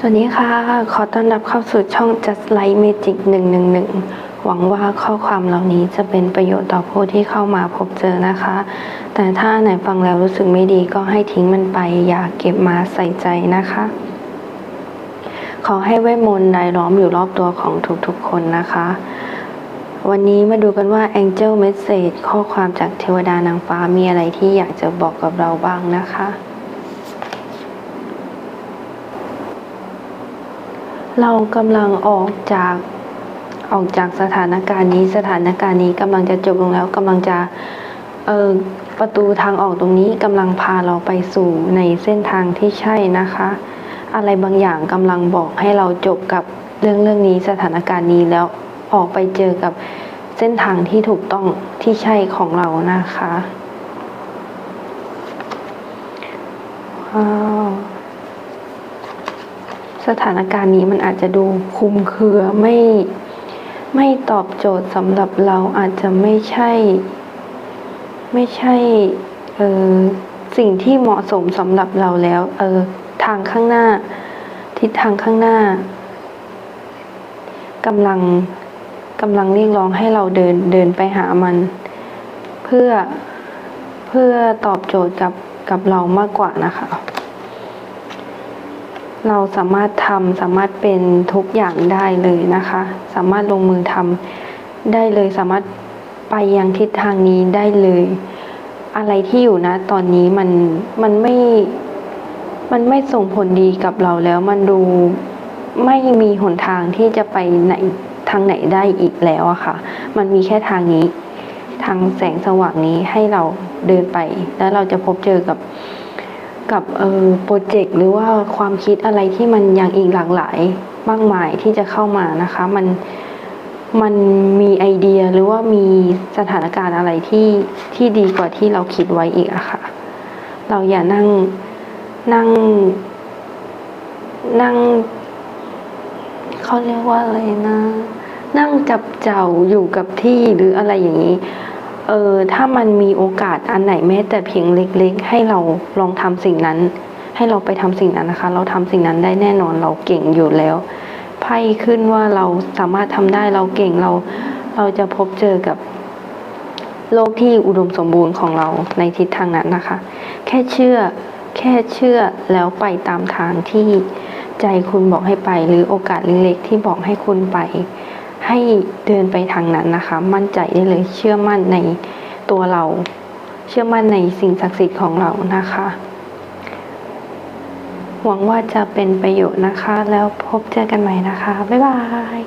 สวัสดีค่ะ ขอต้อนรับเข้าสู่ช่อง Just Like Magic 111 หวังว่าข้อความเหล่านี้จะเป็นประโยชน์ต่อผู้ที่เข้ามาพบเจอนะคะ แต่ถ้าไหนฟังแล้วรู้สึกไม่ดีก็ให้ทิ้งมันไป อย่าเก็บมาใส่ใจนะคะ ขอให้เวทมนต์รายล้อมอยู่รอบตัวของทุกๆคนนะคะ วันนี้มาดูกันว่า Angel Message ข้อความจากเทวดานางฟ้ามีอะไรที่อยากจะบอกกับเราบ้างนะคะ เรากำลังออกจากออกจากสถานการณ์นี้สถานการณ์นี้กำลังจะจบลงแล้วกำลังจะเออประตูทางออกตรงนี้กำลังพาเราไปสู่ในเส้นทางที่ใช่นะคะ อะไรบางอย่างกำลังบอกให้เราจบกับเรื่องเรื่องนี้สถานการณ์นี้แล้วออกไปเจอกับเส้นทางที่ถูกต้องที่ใช่ของเรานะคะว้า สถานการณ์นี้มันอาจจะดูคุมเครือไม่ไม่ตอบโจทย์สำหรับเราอาจจะไม่ใช่ ไม่ใช่เออสิ่งที่เหมาะสมสำหรับเราแล้ว เออทางข้างหน้า ทิศทางข้างหน้ากำลังกำลังเรียกร้องให้เราเดินเดินไปหามัน เพื่อเพื่อตอบโจทย์กับกับเรามากกว่านะคะ เราสามารถทำสามารถเป็นทุกอย่างได้เลยนะคะ สามารถลงมือทำได้เลยสามารถไปยังทิศทางนี้ได้เลย อะไรที่อยู่นะ ตอนนี้มันมันไม่ มันไม่ส่งผลดีกับเราแล้วมันดูไม่มีหนทางที่จะไปไหนทางไหนได้อีกแล้วอะค่ะ มันมีแค่ทางนี้ ทางแสงสว่างนี้ให้เราเดินไป แล้วเราจะพบเจอกับ กับโปรเจกต์หรือว่าความคิดอะไรที่มันยังอีกหลากหลายมากมายที่จะเข้ามานะคะ มันมันมีไอเดียหรือว่ามีสถานการณ์อะไรที่ที่ดีกว่าที่เราคิดไว้อีกอะค่ะ เราอย่านั่งนั่ง นั่งเขาเรียกว่าอะไรนะ นั่งจับเจ้าอยู่กับที่หรืออะไรอย่างนี้ เออถ้ามันมีโอกาสอันไหนแม้แต่เพียงเล็กๆ ให้เราลองทำสิ่งนั้น ให้เราไปทำสิ่งนั้นนะคะ เราทำสิ่งนั้นได้แน่นอนเราเก่งอยู่แล้วไพ่ขึ้นว่าเราสามารถทำได้เราเก่งเราเราจะพบเจอกับโลกที่อุดมสมบูรณ์ของเราในทิศทางนั้นนะคะ แค่เชื่อแค่เชื่อแล้วไปตามทางที่ใจคุณบอกให้ไป หรือโอกาสเล็กๆที่บอกให้คุณไป ให้เดินไปทางนั้นนะคะ มั่นใจได้เลยเชื่อมั่นในตัวเรา เชื่อมั่นในสิ่งศักดิ์สิทธิ์ของเรานะคะ หวังว่าจะเป็นประโยชน์นะคะ แล้วพบเจอกันใหม่นะคะ บ๊ายบาย